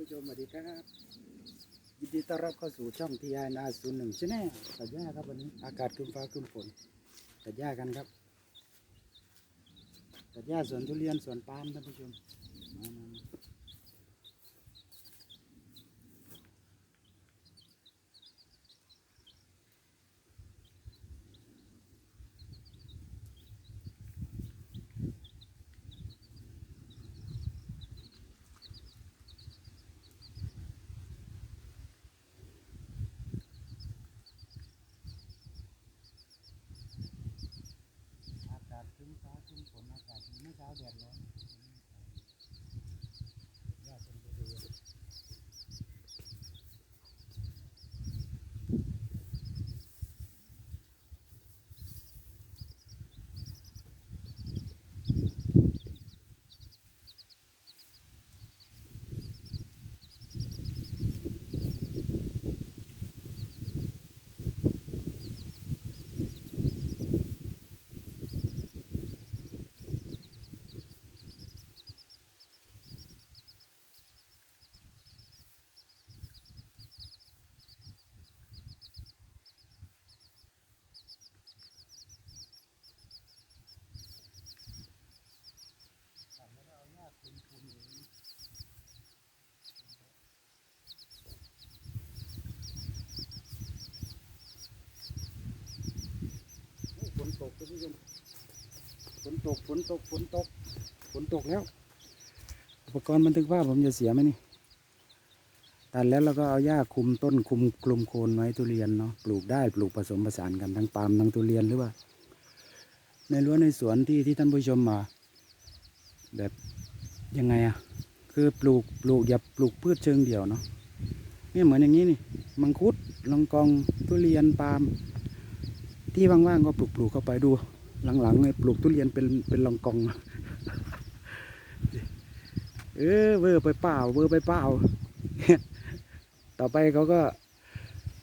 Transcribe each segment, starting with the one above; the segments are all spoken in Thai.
ผู้ชมสวัสดีครับยินดีต้อนรับเข้าสู่ช่องทีไอนาศูนย์หนึ่งชแนลตัดหญ้าครับวันนี้อากาศครึ้มฟ้าครึ้มฝนตัดหญ้ากันครับตัดหญ้าสวนทุเรียนสวนปาล์มท่านผู้ชมมามามาอากาศค รึ้มฟ้าครึ้มฝนอากาศดีเมื่อเช้าแดดร้อนหญ้าเป็นทุเรียน ตัดแล้วก็เอาหญ้าคลุมคลุมอย่างนี้โอ้ยฝนตกท่าน ผู้ชมฝนตกฝนตกฝนตกฝนตกแล้ว อุปกรณ์บันทึกภาพผมจะเสียไหมนี่ตัดแล้วเราก็เอาหญ้าคลุมต้นคลุมกลุ่มโคนไว้ทุเรียนเนาะปลูกได้ปลูกผสมผสานกันทั้งปาล์มทั้งทุเรียนหรือว่า ในรั้วในสวนที่ที่ท่านผู้ชมมา แบบยังไงอะคือปลูกปลูกอย่าปลูกพืชเชิงเดี่ยวเนาะนี่เหมือนอย่างนี้นี่ มังคุดลองกองทุเรียนปาล์ม ที่ว่างๆก็ปลูกปลูกเข้าไปดู หลังๆเนี่ยปลูกทุเรียนเป็นเป็นลองกอง เออเวอร์ไปเปล่าเวอร์ไปเปล่า ต่อไปเขาก็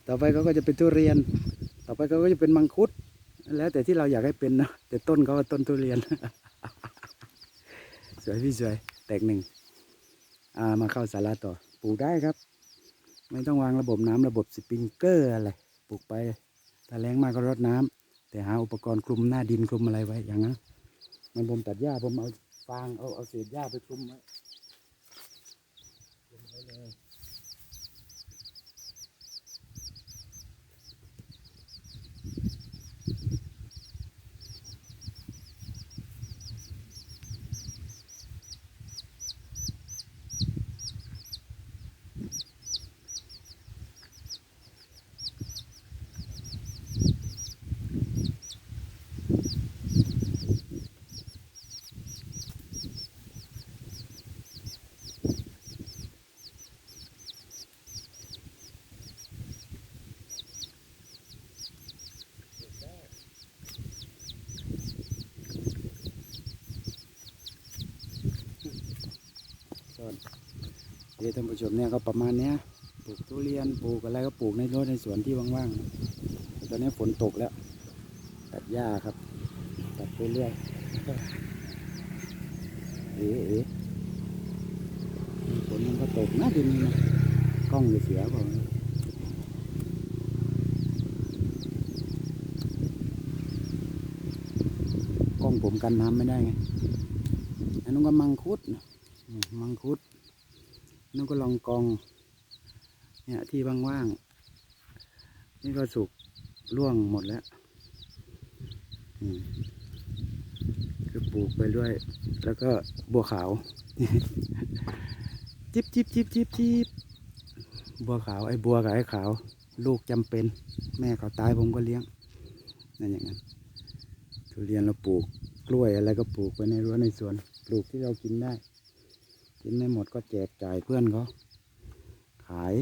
ต่อไปเขาก็จะเป็นทุเรียน ต่อไปเขาก็จะเป็นมังคุด แล้วแต่ที่เราอยากให้เป็นนะแต่ต้นเขาก็ต้นทุเรียน สวยพี่สวย แตกหนึ่งอ่ามาเข้าสาระต่อปลูกได้ครับ ไม่ต้องวางระบบน้ำระบบสปริงเกอร์อะไรปลูกไป ถ้าแรงมากก็รดน้ำแต่หาอุปกรณ์คลุมหน้าดินคลุมอะไรไว้อย่างนั้นมันผมตัดหญ้าผมเอาฟางเอาเอาเศษหญ้าไปคลุมไว้ เดี๋ยวท่านผู้ชมเนี่ยก็ประมาณเนี้ยปลูกทุเรียนปลูกอะไรก็ปลูกในรถในสวนที่ว่างๆแต่ตอนนี้ฝนตกแล้ว ตัดหญ้าครับ ตัดไปเรื่อยเอ๋เอ๋ฝนมันก็ตกนะทีนี้นะกล้องจะเสียเปล่ากล้องผมกันน้ำไม่ได้ไงอันนั้นก็มังคุด มังคุด นั่นก็ลองกอง เนี่ยที่ว่างๆนี่ก็สุกร่วงหมดแล้วคือปลูกไปด้วย แล้วก็บัวขาว จิบจิบจิบจิบจิบบัวขาวไอ้บัวกับไอ้ขาว ลูกจำเป็น แม่เขาตายผมก็เลี้ยงนั่นอย่างนั้นทุเรียนเราปลูกกล้วยอะไรก็ปลูกไว้ในรั้วในสวน ปลูกที่เรากินได้ กินไม่หมดก็แจกจ่ายเพื่อนเขาขาย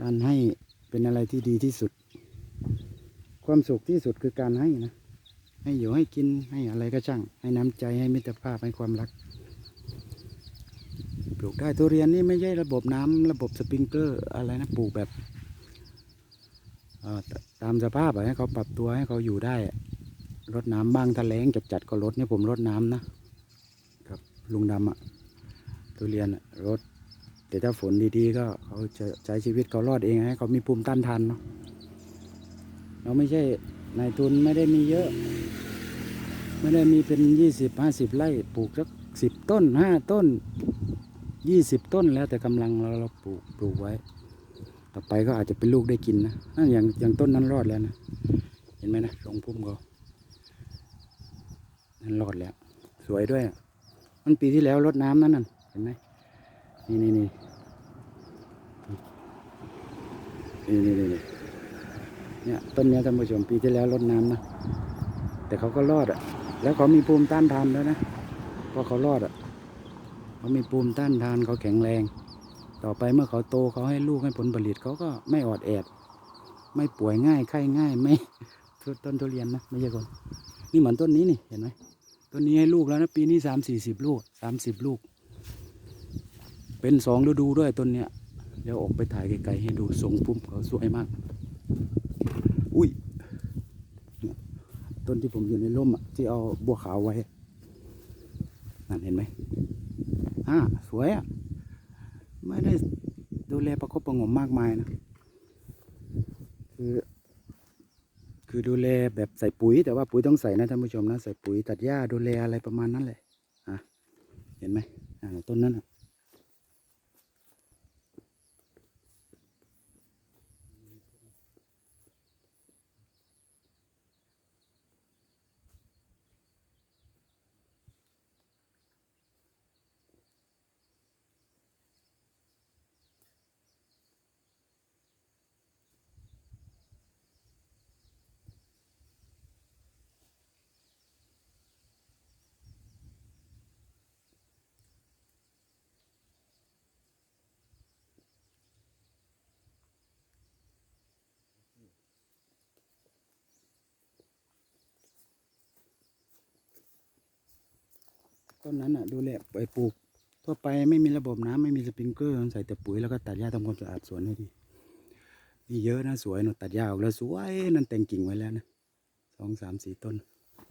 การให้เป็นอะไรที่ดีที่สุด ความสุขที่สุดคือการให้นะ ให้อยู่ให้กินให้อะไรก็ช่าง ให้น้ำใจให้มิตรภาพให้ความรัก ปลูกได้ทุเรียนนี่ไม่ใช่ระบบน้ำระบบสปริงเกอร์อะไรนะปลูกแบบตามสภาพอะให้เขาปรับตัวให้เขาอยู่ได้อะรดน้ำบ้างถ้าแรงจัดจัดๆก็ลดเนี่ยผมรดน้ำนะ ลุงดำอะทุเรียนรดแต่ถ้าฝนดีๆ ก็เขาจะใช้ชีวิตเขารอดเองให้เขามีภูมิต้านทานเนาะเราไม่ใช่นายทุนไม่ได้มีเยอะ ไม่ได้มีเป็นยี่สิบห้าสิบไร่ปลูกสักสิบต้นห้าต้นยี่สิบต้นแล้วแต่กำลังเราเราปลูกปลูกไว้ ต่อไปก็อาจจะเป็นลูกได้กินนะนั่นอย่างอย่างต้นนั้นรอดแล้วนะเห็นไหมนะทรงพุ่มเขานั่นรอดแล้ว สวยด้วยอะ มันปีที่แล้วรดน้ำนั่นน่ะเห็นไหมนี่นี่นี่นี่นี่นี่เนี่ยต้นเนี้ยท่านผู้ชมปีที่แล้วรดน้ำนะแต่เขาก็รอดอะ แล้วเขามีภูมิต้านทานแล้วนะพราะเขารอดอะเขามีภูมิต้านทานเขาแข็งแรง ต่อไปเมื่อเขาโตเขาให้ลูกให้ผลผลิตเขาก็ไม่ออดแอด ไม่ป่วยง่ายไข้ง่ายไม่ต้นทุเรียนนะไม่ใช่คนนี่เหมือนต้นนี้นี่เห็นไหม ต้นนี้ให้ลูกแล้วนะปีนี้สามสี่สิบลูกสามสิบลูก เป็นสองฤดูด้วยต้นเนี้ยเดี๋ยวออกไปถ่ายไกลๆให้ดูทรงพุ่มเขาสวยมาก อุ้ยต้นที่ผมอยู่ในร่มอะที่เอาบัวขาวไว้นั่นเห็นไหมอ่าสวยอะ ไม่ได้ดูแลประคบประงมมากมายนะ คือ คือดูแลแบบใส่ปุ๋ย แต่ว่าปุ๋ยต้องใส่นะท่านผู้ชมนะใส่ปุ๋ยตัดหญ้าดูแลอะไรประมาณนั้นแหละอะเห็นไหมอ่าต้นนั้นอะ ต้นนั้นอะดูแลไปปลูก ทั่วไปไม่มีระบบน้ำไม่มีสปริงเกอร์ใส่แต่ปุ๋ยแล้วก็ตัดหญ้าทำความสะอาดสวนให้ดีนี่เยอะนะสวยหนูตัดหญ้าออกแล้วสวยนั่นแต่งกิ่งไว้แล้วนะสองสามสี่ต้น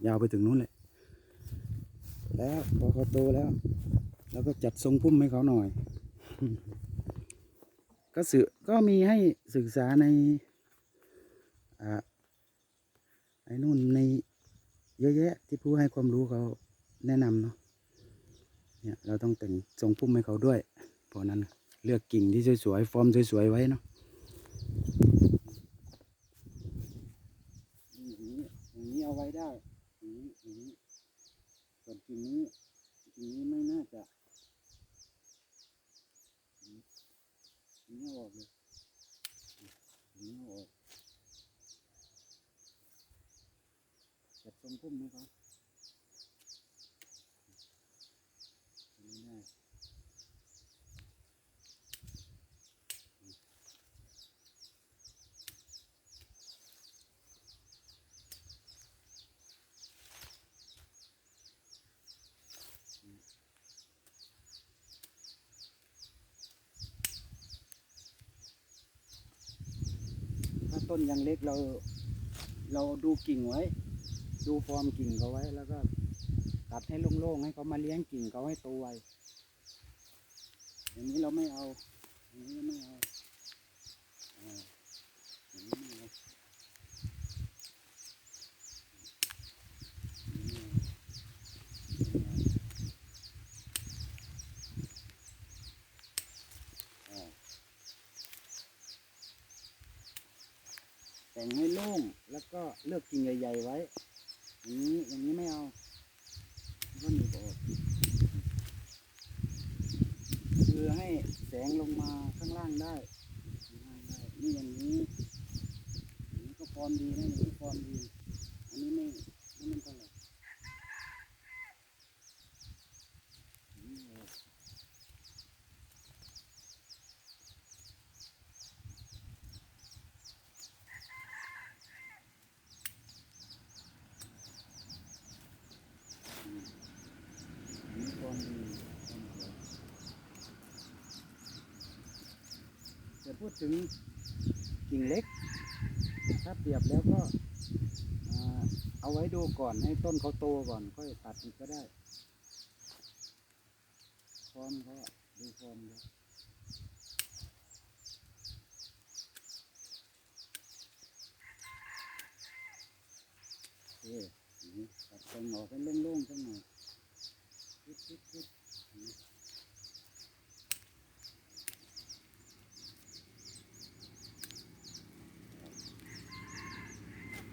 ยาวไปถึงนู้นเลยแล้วพอเขาโตแล้ว แล้วก็จัดทรงพุ่มให้เขาหน่อย ก็สื่อก็มีให้ศึกษาในอ่าไอ้นู่นในเยอะแยะที่ผู้ให้ความรู้เขาแนะนำเนาะ เนี่ยเราต้องแต่งทรงพุ่มให้เขาด้วย เพราะนั้นเลือกกิ่งที่สวยๆ ฟอร์มสวยๆ ไว้เนาะอย่างนี้อย่างนี้เอาไว้ได้อย่างนี้อย่างนี้ส่วนกิ่งนี้กิ่งนี้ไม่น่าจะนี้เออกเลยนี้เอาออกจัดทรงพุ่มให้เขาไต้นยังเล็กเรา เราดูกิ่งไว้ ดูฟอร์มกิ่งเขาไว้ แล้วก็ตัดให้โล่งๆให้เขามาเลี้ยงกิ่งเขาให้โตไวอย่างนี้เราไม่เอาอย่างนี้ไม่เอาอ่าอย่างนี้ไม่เอาอย่างนี้ไม่เอาไม่เอาอ่า แต่งให้โล่งแล้วก็เลือกกิ่งใหญ่ๆไว้อย่างนี้อย่างนี้ไม่เอาก็หนีบออกคือให้แสงลงมาข้างล่างได้ข้างล่างได้นี่อย่างนี้อย่างนี้ก็ฟอร์มดีนะอย่างนี้ฟอร์มดีอันนี้ไม่ไม่มันเท่าไหร่อย่างนี้เอาอันนี้ฟอร์มดีฟอร์มสวยแต่ พูดถึงกิ่งเล็ก ถ้าเปรียบแล้วก็เอาไว้ดูก่อนให้ต้นเขาโตก่อนค่อยตัดอีกก็ได้ฟอร์มเขาดูฟอร์มเขาโอเคอย่างนี้ตัดต่งออกเป็นโล่งๆสักหน่อยปึ๊บปึ๊บปึ๊บอย่างนี้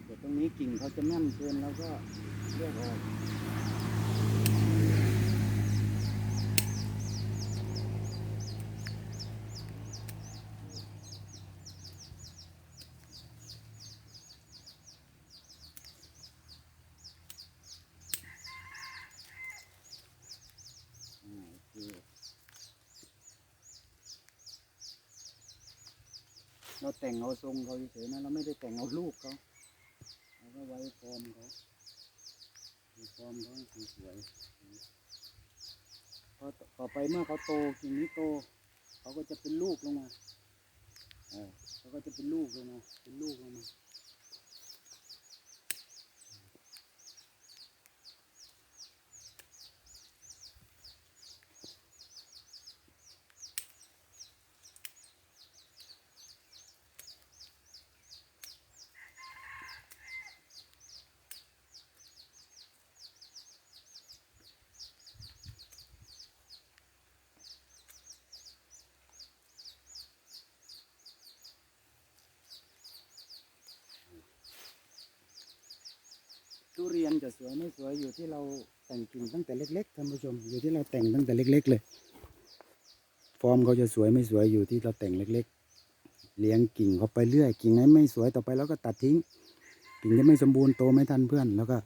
เดี๋ยวตรงนี้ กิ่งเขาจะแน่นเกินแล้วก็เลือกออกอ่าเคเราแต่งเอาทรงเขาเฉยๆนะเราไม่ได้แต่งเอาลูกเขา เราไว้ฟอร์มเขาฟอร์มเขาสวยๆพอต่อไปเมื่อเขาโตกิ่งนี้โต เขาก็จะเป็นลูกลงมาเออเขาก็จะเป็นลูกลงมาเป็นลูกลงมา ทุเรียนจะสวยไม่สวยอยู่ที่เราแต่งกิ่งตั้งแต่เล็กๆท่านผู้ชม อยู่ที่เราแต่งตั้งแต่เล็ก ๆ เลย ฟอร์มเขาจะสวยไม่สวยอยู่ที่เราแต่งเล็ก ๆ เลี้ยงกิ่งเขาไปเรื่อย กิ่งไหนไม่สวยต่อไปเราก็ตัดทิ้ง กิ่งที่ไม่สมบูรณ์โตไม่ทันเพื่อนแล้วก็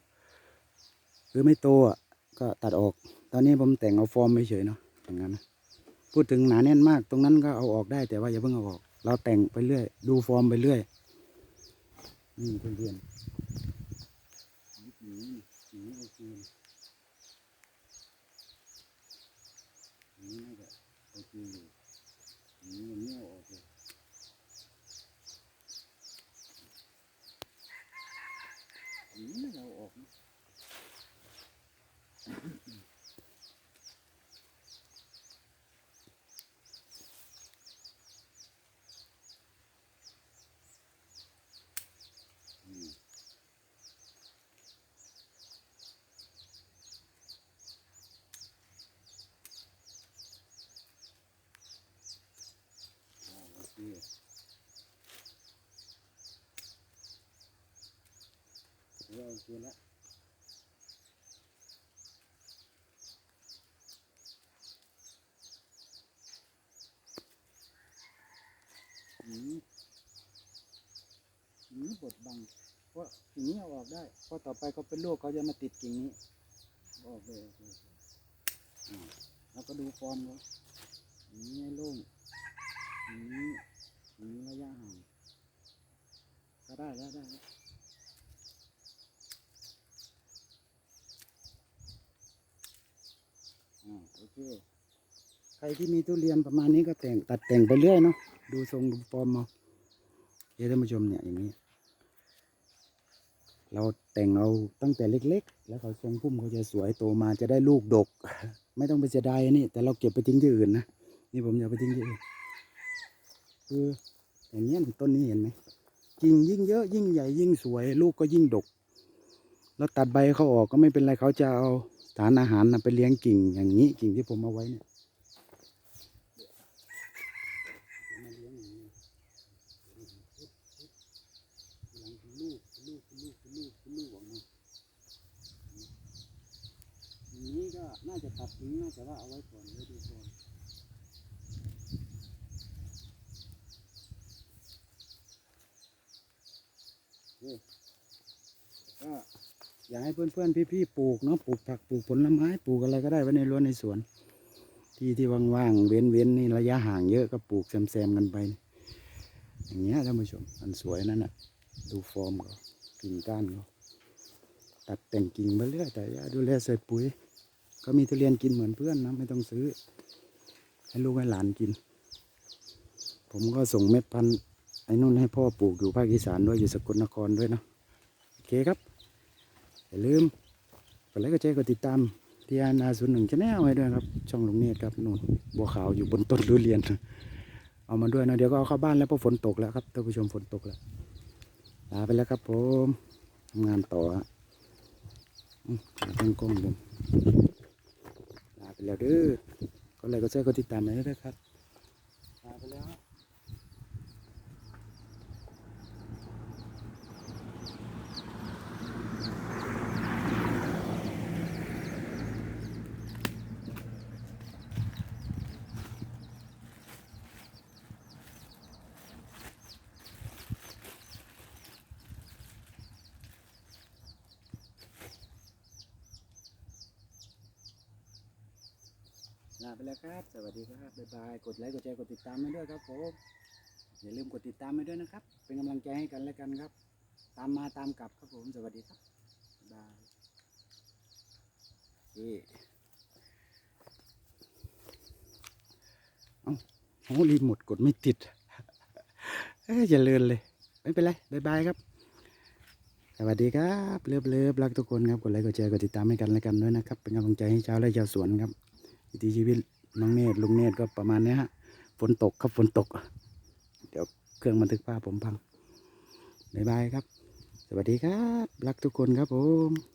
หรือไม่โตอะก็ตัดออก ตอนนี้ผมแต่งเอาฟอร์มเฉยๆเนาะอย่างนั้นนะพูดถึงหนาแน่นมากตรงนั้นก็เอาออกได้แต่ว่าอย่าเพิ่งเอาออก เราแต่งไปเรื่อย ดูฟอร์มไปเรื่อยนี่เรียนนี่นี่โอเคนี่น่าจะโอเคอยู่นี่ยังไม่เอาออกเลยนี่ไม่เอาออกนะอืม อ่าโอเค เดี๋ยวโอเคแล้วอืมอืมบดบังเพราะกิ่งนี้เอาออกได้ เพราะต่อไปเขาเป็นลูกเขาจะมาติดกิ่งนี้เอาออกเลยแล้วก็ดูฟอร์มเขาอย่างนี้ให้โล่งอย่างนี้อย่างนี้ระยะห่างก็ได้แล้วได้แล้วอ่าโอ เค ใครที่มีทุเรียนประมาณนี้ก็แต่งตัดแต่งไปเรื่อยเนาะ ดูทรงดูฟอร์มเอาเดี๋ยวท่านผู้ชมเนี่ยอย่างนี้ เราแต่งเอาตั้งแต่เล็ก ๆ แล้วเขาทรงพุ่มเขาจะสวยโตมาจะได้ลูกดก ไม่ต้องไปเสียดายอันนี่ แต่เราเก็บไปทิ้งที่อื่นนะ นี่ผมอย่าไปทิ้งที่อื่น คืออย่างเงี้ต้นนี้เห็นไหมกิ่งยิ่งเยอะยิ่งใหญ่ยิ่งสวย ลูกก็ยิ่งดก แล้วตัดใบเขาออกก็ไม่เป็นไรเขาจะเอา สารอาหารนะไปเลี้ยงกิ่งอย่างนี้กิ่งที่ผมเอาไว้เนี่ยเอามาเลี้ยงอย่างนี้หลังเป็นลูกเป็นลูกเป็นลูกเป็นลูกเป็นลูกออกมาอย่างนี้ก็น่าจะตัดทิ้งน่าจะว่าเอาไว้ก่อนไว้ดูก่อนก็ อยากให้เพื่อนๆพี่ๆปลูกเนาะปลูกผักปลูกผลไม้ปลูกอะไรก็ได้ไว้ในรั้วในสวน ที่ที่ว่างๆเว้นๆนี่ระยะห่างเยอะก็ปลูกแซมๆกันไป อย่างเงี้ยท่านผู้ชมมันสวยนั่นน่ะ ดูฟอร์มเขากิ่งก้านเขาตัดแต่งกิ่งไปเรื่อยแต่ยาดูแลใส่ปุ๋ย ก็มีทุเรียนกินเหมือนเพื่อนนะไม่ต้องซื้อ ให้ลูกให้หลานกิน ผมก็ส่งเม็ดพันธุ์ไอ้นู่นให้พ่อปลูกอยู่ภาคอีสานด้วยอยู่สกลนครด้วยนะโอเคครับ อย่าลืมกดไลค์กดแชร์กดติดตามทีอานาศูนย์หนึ่งจะแนวไว้ด้วยครับช่องลุงเนตรครับนู่นบัวขาวอยู่บนต้นทุเรียน เอามาด้วยนะเดี๋ยวก็เอาเข้าบ้านแล้วเพราะฝนตกแล้วครับท่านผู้ชมฝนตกแล้วลาไปแล้วครับผมทำงานต่อฮะตั้งกล้องผมลาไปแล้วเด้อก็เลยก็แจ้งก็ติดตามไปเด้อครับลาไปแล้วฮะ ลาไปแล้วครับ สวัสดีครับ บ๊ายบาย กดไลค์ กดแชร์ กดติดตามให้ด้วยครับผม อย่าลืมกดติดตามให้ด้วยนะครับ เป็นกำลังใจให้กันและกันครับ ตามมาตามกลับครับผม สวัสดีครับ บ๊ายบายเอ๊ะเอ้าโอ้รีโมทกดไม่ติดเอ้ยอย่าเลินเลย ไม่เป็นไร บ๊ายบายครับสวัสดีครับ เลิฟเลิฟรักทุกคนครับ กดไลค์ กดแชร์ กดติดตามให้กันและกันด้วยนะครับ เป็นกำลังใจให้ชาวไร่ชาวสวนครับ วิถีชีวิตน้องเนตรลุงเนตรก็ประมาณนี้ฮะฝนตกครับฝนตก เดี๋ยวเครื่องบันทึกภาพผมพังบายบายครับ สวัสดีครับ รักทุกคนครับผม